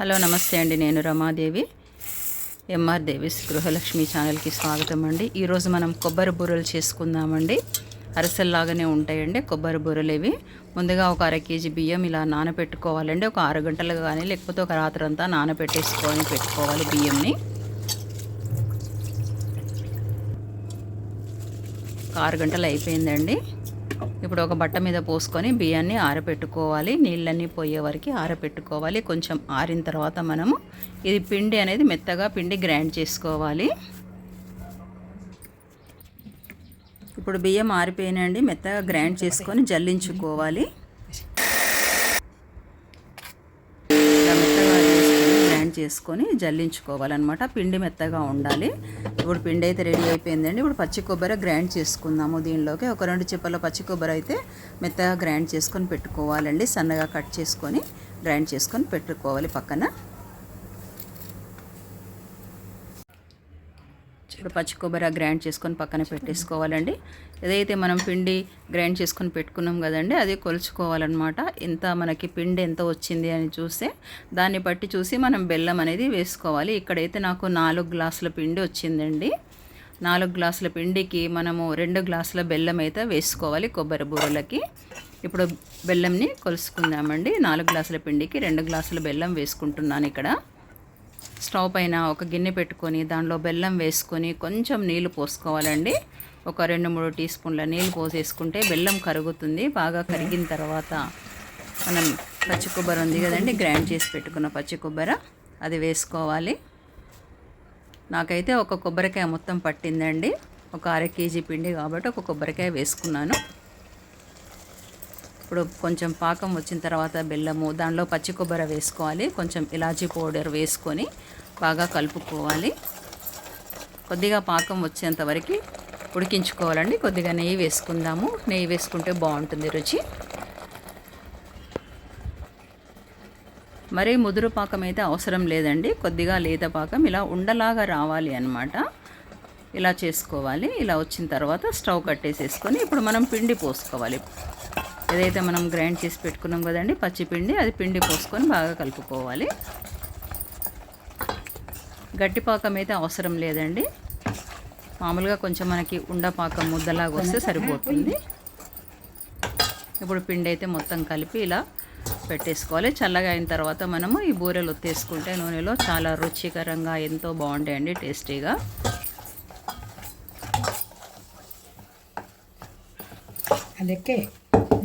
Hello నమస్తే అండి. నేను రమాదేవి. ఎంఆర్ దేవిస్ గృహలక్ష్మి ఛానల్కి స్వాగతం అండి. ఈరోజు మనం కొబ్బరి బూరలు చేసుకుందామండి. అరసల్లాగానే ఉంటాయండి కొబ్బరి బూరలు ఇవి. ముందుగా ఒక అర కేజీ బియ్యం ఇలా నానబెట్టుకోవాలండి ఒక ఆరు గంటలు కానీ లేకపోతే ఒక రాత్రి అంతా నానబెట్టేసుకొని పెట్టుకోవాలి బియ్యంని. ఒక ఆరు గంటలు అయిపోయిందండి. ఇప్పుడు ఒక బట్ట మీద పోసుకొని బియ్యాన్ని ఆరబెట్టుకోవాలి నీళ్ళన్నీ పోయే వరకు ఆరబెట్టుకోవాలి కొంచెం ఆరిన తర్వాత మనము ఇది పిండి అనేది మెత్తగా పిండి గ్రైండ్ చేసుకోవాలి. ఇప్పుడు బియ్యం ఆరిపోయినండి మెత్తగా గ్రైండ్ చేసుకొని జల్లించుకోవాలి ఇలా మెత్తగా చేసుకొని జల్లించుకోవాలన్నమాట. పిండి మెత్తగా ఉండాలి. ఇప్పుడు పిండి అయితే రెడీ అయిపోయిందండి. ఇప్పుడు పచ్చి కొబ్బరి గ్రైండ్ చేసుకుందాము దీనిలోకి. ఒక రెండు చిప్పల పచ్చి కొబ్బరి అయితే మెత్తగా గ్రైండ్ చేసుకొని పెట్టుకోవాలండి. సన్నగా కట్ చేసుకొని గ్రైండ్ చేసుకొని పెట్టుకోవాలి పక్కన. ఇప్పుడు పచ్చి కొబ్బరి గ్రైండ్ చేసుకొని పక్కన పెట్టేసుకోవాలండి. ఏదైతే మనం పిండి గ్రైండ్ చేసుకొని పెట్టుకున్నాం కదండి అది కొలుచుకోవాలన్నమాట. ఎంత మనకి పిండి ఎంత వచ్చింది అని చూస్తే దాన్ని బట్టి చూసి మనం బెల్లం అనేది వేసుకోవాలి. ఇక్కడైతే నాకు నాలుగు గ్లాసుల పిండి వచ్చిందండి. నాలుగు గ్లాసుల పిండికి మనము రెండు గ్లాసుల బెల్లం అయితే వేసుకోవాలి కొబ్బరి బూరలకి. ఇప్పుడు బెల్లంని కొలుసుకుందామండి. నాలుగు గ్లాసుల పిండికి రెండు గ్లాసుల బెల్లం వేసుకుంటున్నాను ఇక్కడ. స్టవ్ పైన ఒక గిన్నె పెట్టుకొని దానిలో బెల్లం వేసుకొని కొంచెం నీళ్ళు పోసుకోవాలండి. ఒక రెండు మూడు టీ స్పూన్ల నీళ్ళు పోసేసుకుంటే బెల్లం కరుగుతుంది. బాగా కరిగిన తర్వాత మనం పచ్చి కొబ్బరి ఉంది కదండి గ్రైండ్ చేసి పెట్టుకున్న పచ్చి కొబ్బరి. అది వేసుకోవాలి. నాకైతే ఒక కొబ్బరికాయ మొత్తం పట్టిందండి. ఒక అర కేజీ పిండి కాబట్టి ఒక కొబ్బరికాయ వేసుకున్నాను. ఇప్పుడు కొంచెం పాకం వచ్చిన తర్వాత బెల్లము దానిలో పచ్చి కొబ్బరి వేసుకోవాలి. కొంచెం ఇలాచీ పౌడర్ వేసుకొని బాగా కలుపుకోవాలి. కొద్దిగా పాకం వచ్చేంత వరకు ఉడికించుకోవాలండి. కొద్దిగా నెయ్యి వేసుకుందాము. నెయ్యి వేసుకుంటే బాగుంటుంది రుచి. మరీ ముదురు పాకం అయితే అవసరం లేదండి. కొద్దిగా లేత పాకం ఇలా ఉండలాగా రావాలి అన్నమాట. ఇలా చేసుకోవాలి. ఇలా వచ్చిన తర్వాత స్టవ్ కట్టేసేసుకొని ఇప్పుడు మనం పిండి పోసుకోవాలి. ఏదైతే మనం గ్రైండ్ చేసి పెట్టుకున్నాం కదండి పచ్చిపిండి. అది పిండి పోసుకొని బాగా కలుపుకోవాలి. గట్టిపాకం అయితే అవసరం లేదండి. మామూలుగా కొంచెం మనకి ఉండపాకం ముద్దలాగా వస్తే సరిపోతుంది. ఇప్పుడు పిండి అయితే మొత్తం కలిపి ఇలా పెట్టేసుకోవాలి. చల్లగా అయిన తర్వాత మనము ఈ బూరెలు ఒత్తేసుకుంటే నూనెలో చాలా రుచికరంగా ఎంతో బాగుంటాయండి టేస్టీగా. అందుకే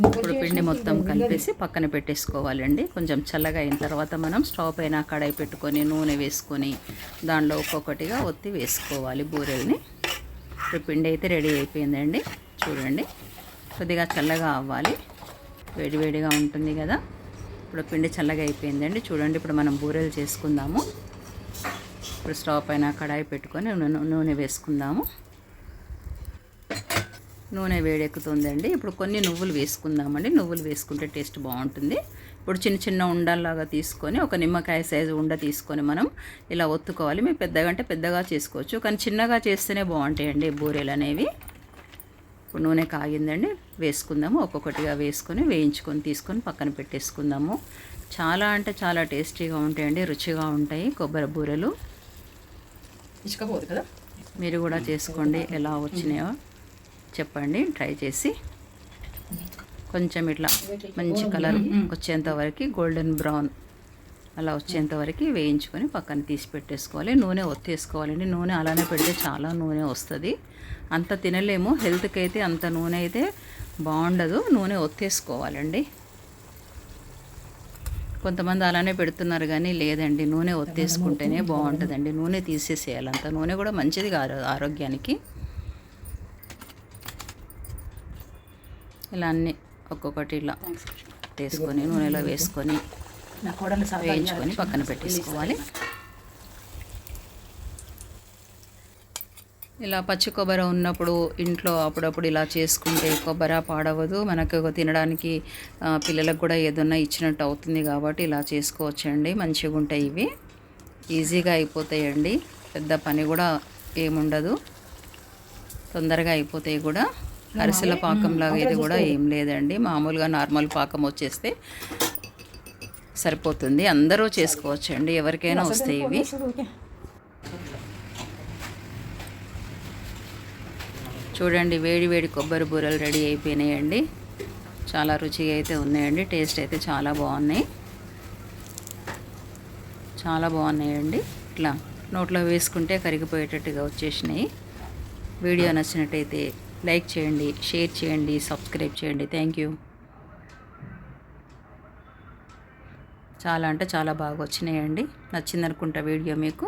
ఇప్పుడు పిండి మొత్తం కలిపేసి పక్కన పెట్టేసుకోవాలండి. కొంచెం చల్లగా అయిన తర్వాత మనం స్టవ్ పైన కడాయి పెట్టుకొని నూనె వేసుకొని దానిలో ఒక్కొక్కటిగా ఒత్తి వేసుకోవాలి బూరెల్ని. ఇప్పుడు పిండి అయితే రెడీ అయిపోయిందండి. చూడండి కొద్దిగా చల్లగా అవ్వాలి. వేడివేడిగా ఉంటుంది కదా. ఇప్పుడు పిండి చల్లగా అయిపోయిందండి. చూడండి ఇప్పుడు మనం బూరెలు చేసుకుందాము. ఇప్పుడు స్టవ్ పైన కడాయి పెట్టుకొని నూనె వేసుకుందాము. నూనె వేడెక్కుతుందండి. ఇప్పుడు కొన్ని నువ్వులు వేసుకుందామండి. నువ్వులు వేసుకుంటే టేస్ట్ బాగుంటుంది. ఇప్పుడు చిన్న చిన్న ఉండల్లాగా తీసుకొని ఒక నిమ్మకాయ సైజు ఉండ తీసుకొని మనం ఇలా ఒత్తుకోవాలి. మీరు పెద్దగా అంటే పెద్దగా చేసుకోవచ్చు. కానీ చిన్నగా చేస్తేనే బాగుంటాయండి బూరెలు అనేవి. ఇప్పుడు నూనె కాగిందండి. వేసుకుందాము. ఒక్కొక్కటిగా వేసుకొని వేయించుకొని తీసుకొని పక్కన పెట్టేసుకుందాము. చాలా అంటే చాలా టేస్టీగా ఉంటాయండి. రుచిగా ఉంటాయి కొబ్బరి బూరెలు. ఇసుకపోదు కదా? మీరు కూడా చేసుకోండి. ఎలా వచ్చినాయో. చెప్పండి ట్రై చేసి. కొంచెం ఇట్లా మంచి కలర్ వచ్చేంత వరకు గోల్డెన్ బ్రౌన్ అలా వచ్చేంత వరకు వేయించుకొని పక్కన తీసి పెట్టేసుకోవాలి. నూనె ఒత్తేసుకోవాలండి. నూనె అలానే పెడితే చాలా నూనె వస్తుంది. అంత తినలేము. హెల్త్కి అయితే అంత నూనె అయితే బాగుండదు. నూనె ఒత్తేసుకోవాలండి. కొంతమంది అలానే పెడుతున్నారు కానీ లేదండి. నూనె ఒత్తేసుకుంటేనే బాగుంటుందండి. నూనె తీసేసేయాలి అంత. నూనె కూడా మంచిది కాదు ఆరోగ్యానికి. ఇలా అన్ని ఒక్కొక్కటి ఇలా తీసుకొని నూనెలో వేసుకొని వేయించుకొని పక్కన పెట్టేసుకోవాలి. ఇలా పచ్చి కొబ్బరి ఉన్నప్పుడు ఇంట్లో అప్పుడప్పుడు ఇలా చేసుకుంటే కొబ్బరి పాడవదు. మనకు తినడానికి పిల్లలకు కూడా ఏదన్నా ఇచ్చినట్టు అవుతుంది కాబట్టి ఇలా చేసుకోవచ్చండి. మంచిగా ఉంటాయి ఇవి. ఈజీగా అయిపోతాయండి. పెద్ద పని కూడా ఏముండదు. తొందరగా అయిపోతాయి కూడా. అరిసెల పాకంలాగా ఇది కూడా ఏం లేదండి. మామూలుగా నార్మల్ పాకం వచ్చేస్తే సరిపోతుంది. అందరూ చేసుకోవచ్చు అండి ఎవరికైనా వస్తాయి ఇవి. చూడండి వేడి వేడి కొబ్బరి బూరలు రెడీ అయిపోయినాయండి. చాలా రుచిగా అయితే ఉన్నాయండి. టేస్ట్ అయితే చాలా బాగున్నాయి. చాలా బాగున్నాయండి. ఇట్లా నోట్లో వేసుకుంటే కరిగిపోయేటట్టుగా వచ్చేసినాయి. వీడియో నచ్చినట్టయితే లైక్ చేయండి షేర్ చేయండి సబ్స్క్రైబ్ చేయండి. Thank you. చాలా అంటే చాలా బాగా వచ్చినాయండి. నచ్చిందనుకుంటా వీడియో మీకు.